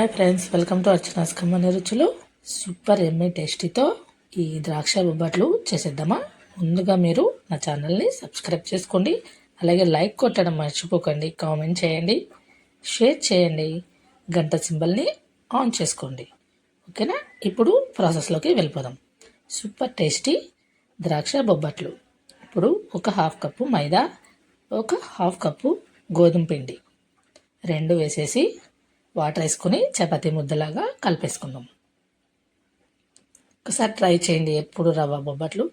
Hi friends welcome to Archana's కమ్మని రుచులు super ఎమ్మె టేస్టీతో ఈ ద్రాక్ష బొబ్బట్లు చేసేద్దామా? ముందుగా మీరు నా ఛానల్ని సబ్స్క్రైబ్ చేసుకోండి. అలాగే లైక్ కొట్టడం మర్చిపోకండి. కామెంట్ చేయండి. షేర్ చేయండి. గంట సింబల్ని ఆన్ చేసుకోండి. ఓకేనా? ఇప్పుడు ప్రాసెస్లోకి వెళ్ళిపోదాం. సూపర్ టేస్టీ ద్రాక్ష బొబ్బట్లు. ఇప్పుడు ఒక హాఫ్ కప్పు మైదా ఒక హాఫ్ కప్పు గోధుమ పిండి. రెండు వేసేసి వాటర్ వేసుకొని చపాతీ ముద్దలాగా కలిపేసుకుందాం. ఒకసారి ట్రై చేయండి ఎప్పుడు రవ్వ బొబ్బట్లు.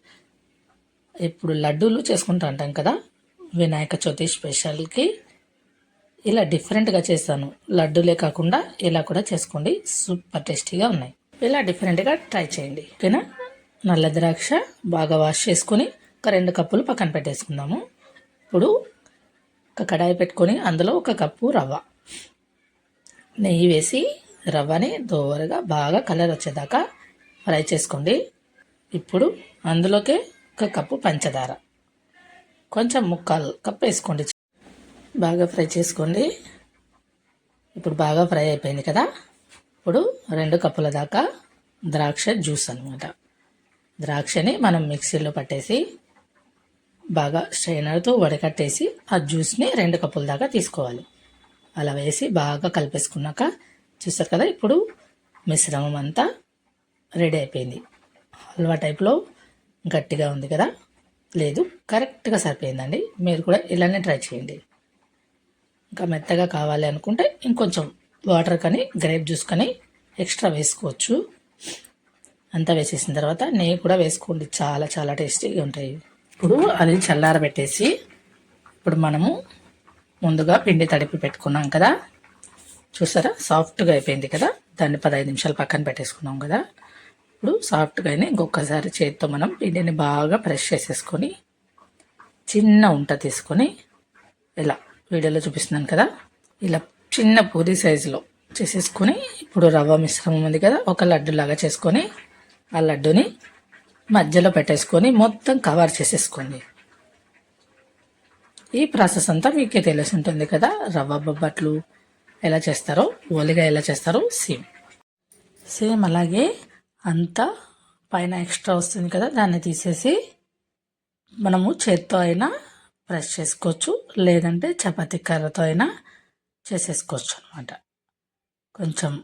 ఇప్పుడు లడ్డూలు చేసుకుంటూ అంటాం కదా వినాయక చవితి స్పెషల్కి. ఇలా డిఫరెంట్గా చేస్తాను. లడ్డూలే కాకుండా ఇలా కూడా చేసుకోండి సూపర్ టేస్టీగా ఉన్నాయి. ఇలా డిఫరెంట్గా ట్రై చేయండి. ఓకేనా? నల్ల ద్రాక్ష బాగా వాష్ చేసుకొని ఒక రెండు కప్పులు పక్కన పెట్టేసుకుందాము. ఇప్పుడు ఒక కడాయి పెట్టుకొని అందులో ఒక కప్పు రవ్వ. నెయ్యి వేసి రవ్వని దోరగా బాగా కలర్ వచ్చేదాకా ఫ్రై చేసుకోండి. ఇప్పుడు అందులోకి ఒక కప్పు పంచదార. కొంచెం ముక్కాలు కప్పు వేసుకోండి. బాగా ఫ్రై చేసుకోండి. ఇప్పుడు బాగా ఫ్రై అయిపోయింది కదా? ఇప్పుడు రెండు కప్పుల దాకా ద్రాక్ష జ్యూస్ అనమాట ద్రాక్షని మనం మిక్సీలో పట్టేసి బాగా స్ట్రైనర్తో వడకట్టేసి ఆ జ్యూస్ని రెండు కప్పుల దాకా తీసుకోవాలి. అలా వేసి బాగా కలిపేసుకున్నాక చూస్తారు కదా ఇప్పుడు మిశ్రమం అంతా రెడీ అయిపోయింది. హల్వా టైప్లో గట్టిగా ఉంది కదా లేదు కరెక్ట్గా సరిపోయిందండి. మీరు కూడా ఇలానే ట్రై చేయండి. ఇంకా మెత్తగా కావాలి అనుకుంటే ఇంకొంచెం వాటర్ కానీ గ్రేప్ జ్యూస్ కానీ ఎక్స్ట్రా వేసుకోవచ్చు. అంతా వేసేసిన తర్వాత నెయ్యి కూడా వేసుకోండి. చాలా చాలా టేస్టీగా ఉంటాయి. ఇప్పుడు అది చల్లారబెట్టేసి ఇప్పుడు మనము ముందుగా పిండి తడిపి పెట్టుకున్నాం కదా. చూసారా? సాఫ్ట్గా అయిపోయింది కదా. దాన్ని పదహైదు నిమిషాలు పక్కన పెట్టేసుకున్నాం కదా. ఇప్పుడు సాఫ్ట్గానే ఇంకొకసారి చేతితో మనం పిండిని బాగా ప్రెష్ చేసేసుకొని చిన్న ఉంట తీసుకొని ఇలా వీడియోలో చూపిస్తున్నాను కదా. ఇలా చిన్న పూరి సైజులో చేసేసుకొని ఇప్పుడు రవ్వ మిశ్రమం ఉంది కదా ఒక లడ్డు లాగా చేసుకొని ఆ లడ్డుని మధ్యలో పెట్టేసుకొని మొత్తం కవర్ చేసేసుకోండి. ఈ ప్రాసెస్ అంతా మీకే తెలిసి ఉంటుంది కదా. రవ్వ బొబ్బట్లు ఎలా చేస్తారో ఓలిగా ఎలా చేస్తారో సేమ్. సేమ్ అలాగే అంతా పైన ఎక్స్ట్రా వస్తుంది కదా దాన్ని తీసేసి మనము చేత్తో అయినా ప్రెస్ చేసుకోవచ్చు లేదంటే చపాతీ కర్రతో అయినా చేసేసుకోవచ్చు అనమాట కొంచెం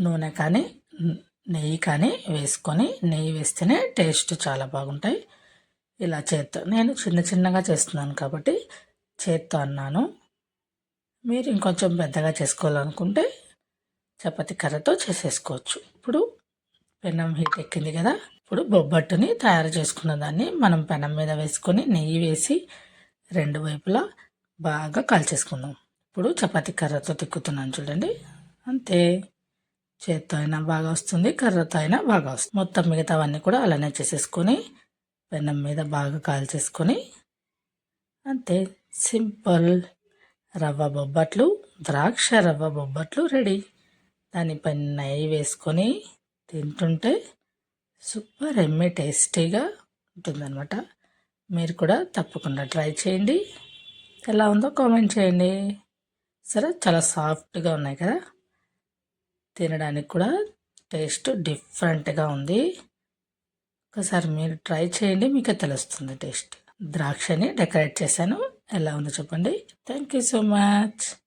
నూనె కానీ నెయ్యి కానీ వేసుకొని నెయ్యి వేస్తేనే టేస్ట్ చాలా బాగుంటాయి. ఇలా చేత్తో నేను చిన్న చిన్నగా చేస్తున్నాను కాబట్టి చేత్తో అన్నాను. మీరు ఇంకొంచెం పెద్దగా చేసుకోవాలనుకుంటే చపాతి కర్రతో చేసేసుకోవచ్చు. ఇప్పుడు పెనం హీట్ ఎక్కింది కదా ఇప్పుడు బొబ్బట్టుని తయారు చేసుకున్న దాన్ని మనం పెనం మీద వేసుకొని నెయ్యి వేసి రెండు వైపులా బాగా కాల్చేసుకుందాం. ఇప్పుడు చపాతి కర్రతో తిక్కుతున్నాను చూడండి. అంతే. చేత్తో అయినా బాగా వస్తుంది కర్రతో అయినా బాగా వస్తుంది. మొత్తం మిగతావన్నీ కూడా అలానే చేసేసుకొని పెనం మీద బాగా కాల్చేసుకొని అంతే. సింపుల్ రవ్వ బొబ్బట్లు ద్రాక్ష రవ్వ బొబ్బట్లు రెడీ. దానిపైన నెయ్యి వేసుకొని తింటుంటే సూపర్ ఎమ్మె టేస్టీగా ఉంటుందన్నమాట. మీరు కూడా తప్పకుండా ట్రై చేయండి. ఎలా ఉందో కామెంట్ చేయండి. సరే చాలా సాఫ్ట్గా ఉన్నాయి కదా. తినడానికి కూడా టేస్ట్ డిఫరెంట్గా ఉంది. ఒకసారి మీరు ట్రై చేయండి మీకు తెలుస్తుంది టేస్ట్. ద్రాక్షని డెకరేట్ చేశాను. ఎలా ఉందో చెప్పండి. Thank you so much.